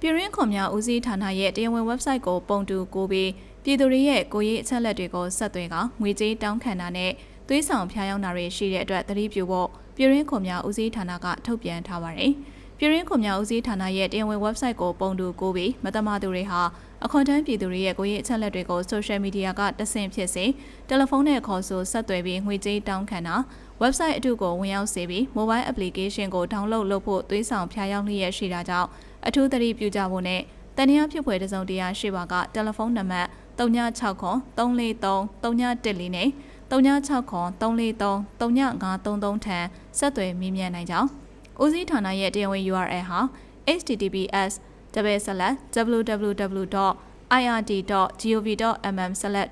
ပြည်ရင်းခွန်များဦးစီးဌာနရဲ့တရားဝင် website ကိုပုံတူကိုပြီးပြည်သူတွေရဲ့ကိုယ်ရေးအချက်အလက်တွေကိုဆက်သွင်းကငွေကြေးတောင်းခံတာနဲ့သွေးဆောင်ဖျားယောင်းတာတွေရှိတဲ့အတွက်သတိပြုဖို့ပြည်ရင်းခွန်များဦးစီးဌာနကထုတ်ပြန်ထားပါတယ်။ ပြည်ရင်းခွန်များဦးစီးဌာနရဲ့တရားဝင် website ကိုပုံတူကိုပြီးမတမာသူတွေဟာအခွန်ထမ်းပြည်သူတွေရဲ့ကိုယ်ရေးအချက်အလက်တွေကို social media ကတဆင့်ဖြစ်စေတယ်လီဖုန်းနဲ့ခေါ်ဆိုဆက်သွယ်ပြီးငွေကြေးတောင်းခံတာ website အတုကိုဝင်ရောက်စေပြီး mobile application ကို download လုပ်ဖို့သွေးဆောင်ဖျားယောင်းလျက်ရှိတာကြောင့်အထူးသတိပြုကြဖို့နဲ့တန်တရားဖြစ်ဖွယ်တစုံတရာရှိပါကတယ်လီဖုန်းနံပါတ်396ခွန်343 314နဲ့396ခွန်343 3533ထံဆက်သွယ်မေးမြန်းနိုင်ကြောင်း ဦးစီးဌာနရဲ့တရားဝင် URL ဟာ https www.ird.gov.mm/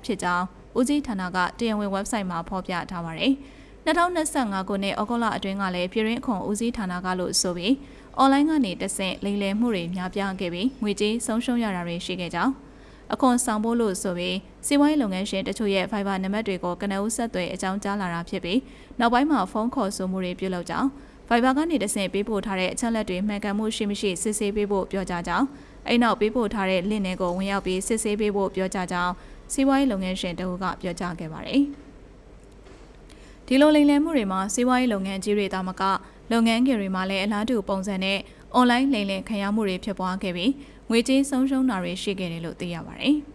ဖြစ်ကြောင်းဦးစီးဌာနကတရားဝင် website မှာဖော်ပြထားပါတယ်။2025ခုနှစ်ဩဂုတ်လအတွင်းကလည်းပြည်ရင်းအခွန်ဦးစီးဌာနကလို့ဆိုပြီးအွန်လိုင်းကနေတဆင့်လိမ်လည်မှုတွေများပြားခဲ့ပြီးငွေကြေးဆုံးရှုံးရတာတွေရှိခဲ့ကြောင်းအခွန်ဆောင်ဖို့လို့ဆိုပြီးစီးပွားရေးလုပ်ငန်းရှင်တချို့ရဲ့ Viber နံပါတ်တွေကိုကနဦးဆက်သွယ်အကြောင်းကြားလာတာဖြစ်ပြီးနောက်ပိုင်းမှာဖုန်းခေါ်ဆိုမှုတွေပြုလုပ်ကြောင်း Viber ကနေတဆင့်ပေးပို့ထားတဲ့အချက်လက်တွေမှန်ကန်မှုရှိမရှိစစ်ဆေးပေးဖို့ပြောကြားကြောင်းအဲ့နောက်ပေးပို့ထားတဲ့ link တွေကိုဝင်ရောက်ပြီးစစ်ဆေးပေးဖို့ပြောကြားကြောင်းစီးပွားရေးလုပ်ငန်းရှင်တအုပ်ကပြောကြားခဲ့ပါတယ်။ဒီလိုလိမ်လည်မှုတွေမှာစီးပွားရေးလုပ်ငန်းကြီးတွေတာမကလုပ်ငန်းငယ်တွေမှာလည်းအလားတူပုံစံနဲ့အွန်လိုင်းလိမ်လည်ခံရမှုတွေဖြစ်ပွားခဲ့ပြီးငွေကြေးဆုံးရှုံးတာတွေရှိခဲ့တယ်လို့သိရပါတယ်။